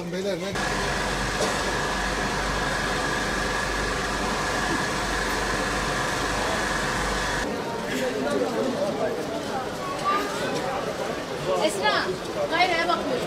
Bakın beyler ne? Esra, Gayra'ya bakmıyorum.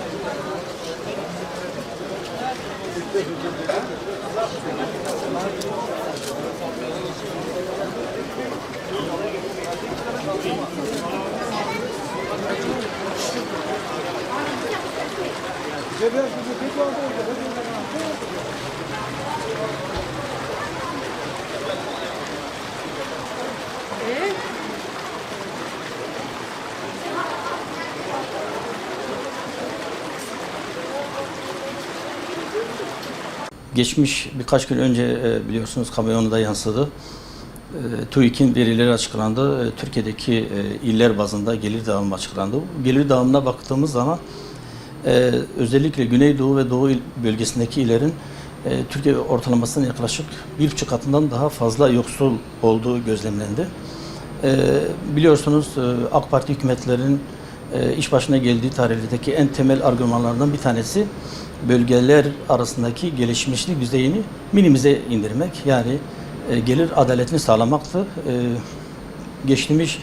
Geçmiş birkaç gün önce e, biliyorsunuz kamuoyuna yansıdı. E, TÜİK'in verileri açıklandı. E, Türkiye'deki iller bazında gelir dağılımı açıklandı. Gelir dağılımına baktığımız zaman e, özellikle Güneydoğu ve Doğu bölgesindeki illerin e, Türkiye ortalamasının yaklaşık bir buçuk katından daha fazla yoksul olduğu gözlemlendi. E, biliyorsunuz e, AK Parti hükümetlerinin e, iş başına geldiği tarihteki en temel argümanlardan bir tanesi bölgeler arasındaki gelişmişlik düzeyini minimize indirmek. Yani e, gelir adaletini sağlamaktı. E, geçtiğimiz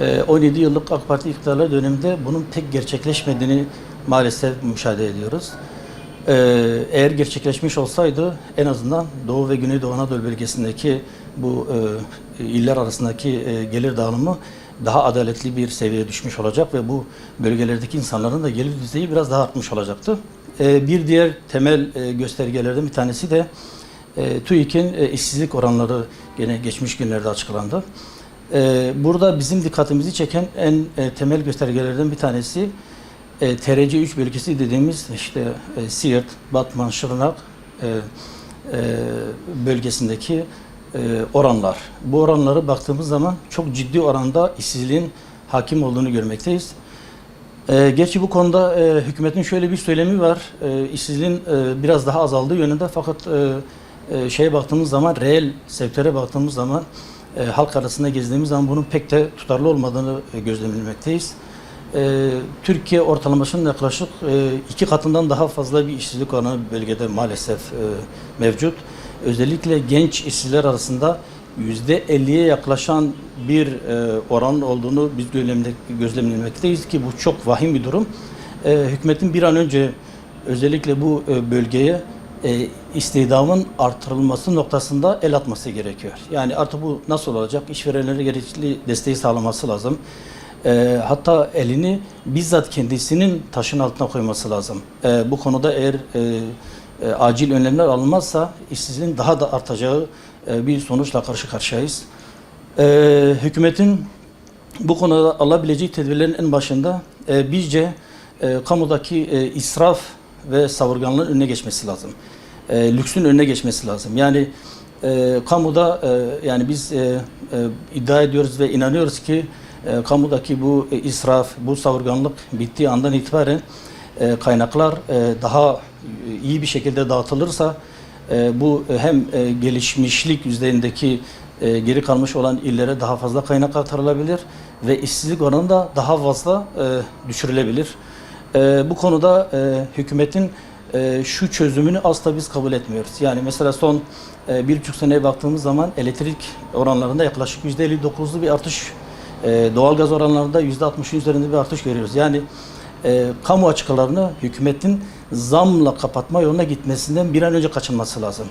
e, 17 yıllık AK Parti iktidarları döneminde bunun pek gerçekleşmediğini maalesef müşahede ediyoruz. Ee, eğer gerçekleşmiş olsaydı en azından Doğu ve Güneydoğu Anadolu bölgesindeki bu e, iller arasındaki e, gelir dağılımı daha adaletli bir seviyeye düşmüş olacak ve bu bölgelerdeki insanların da gelir düzeyi biraz daha artmış olacaktı. Ee, bir diğer temel e, göstergelerden bir tanesi de e, TÜİK'in e, işsizlik oranları gene geçmiş günlerde açıklandı. Ee, burada bizim dikkatimizi çeken en e, temel göstergelerden bir tanesi e, TRC 3 bölgesi dediğimiz işte e, Siirt, Batman, Şırnak e, e, bölgesindeki e, oranlar. Bu oranları baktığımız zaman çok ciddi oranda işsizliğin hakim olduğunu görmekteyiz. E, gerçi bu konuda e, hükümetin şöyle bir söylemi var. E, işsizliğin e, biraz daha azaldığı yönünde fakat e, e, şeye baktığımız zaman reel sektöre baktığımız zaman e, halk arasında gezdiğimiz zaman bunun pek de tutarlı olmadığını e, gözlemlemekteyiz. E, Türkiye ortalamasının yaklaşık e, iki katından daha fazla bir işsizlik oranı bölgede maalesef e, mevcut. Özellikle genç işsizler arasında yüzde 50'ye yaklaşan bir e, oran olduğunu biz gözlemle- gözlemlemekteyiz ki bu çok vahim bir durum. E, hükümetin bir an önce özellikle bu e, bölgeye e, istihdamın artırılması noktasında el atması gerekiyor. Yani artık bu nasıl olacak? İşverenlere gerekli desteği sağlaması lazım. E, hatta elini bizzat kendisinin taşın altına koyması lazım. E, bu konuda eğer e, e, acil önlemler alınmazsa işsizliğin daha da artacağı e, bir sonuçla karşı karşıyayız. E, hükümetin bu konuda alabileceği tedbirlerin en başında e, bizce e, kamudaki e, israf ve savurganlığın önüne geçmesi lazım. E, lüksün önüne geçmesi lazım. Yani e, kamuda e, yani biz e, e, iddia ediyoruz ve inanıyoruz ki e, kamudaki bu e, israf, bu savurganlık bittiği andan itibaren e, kaynaklar e, daha e, iyi bir şekilde dağıtılırsa e, bu e, hem e, gelişmişlik düzeyindeki e, geri kalmış olan illere daha fazla kaynak aktarılabilir ve işsizlik oranı da daha fazla e, düşürülebilir. E, bu konuda e, hükümetin e, şu çözümünü asla biz kabul etmiyoruz. Yani mesela son e, bir buçuk seneye baktığımız zaman elektrik oranlarında yaklaşık yüzde 59'lu bir artış, e, doğalgaz oranlarında yüzde 60'ın üzerinde bir artış görüyoruz. Yani e, kamu açıklarını hükümetin zamla kapatma yoluna gitmesinden bir an önce kaçınması lazım.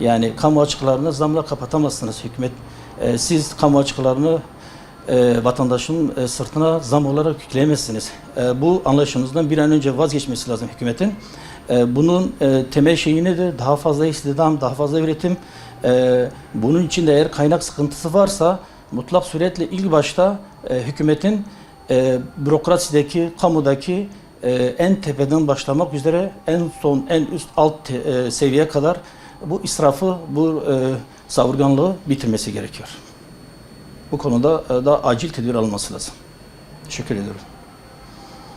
Yani kamu açıklarını zamla kapatamazsınız hükümet. E, siz kamu açıklarını e, vatandaşın e, sırtına zam olarak yükleyemezsiniz. E, bu anlayışınızdan bir an önce vazgeçmesi lazım hükümetin. E, bunun e, temel şeyi nedir? Daha fazla istihdam, daha fazla üretim. E, bunun için de eğer kaynak sıkıntısı varsa mutlak suretle ilk başta e, hükümetin e, bürokrasideki, kamudaki e, en tepeden başlamak üzere en son, en üst alt te- e, seviyeye kadar bu israfı, bu e, savurganlığı bitirmesi gerekiyor. Bu konuda e, da acil tedbir alınması lazım. Teşekkür ediyorum.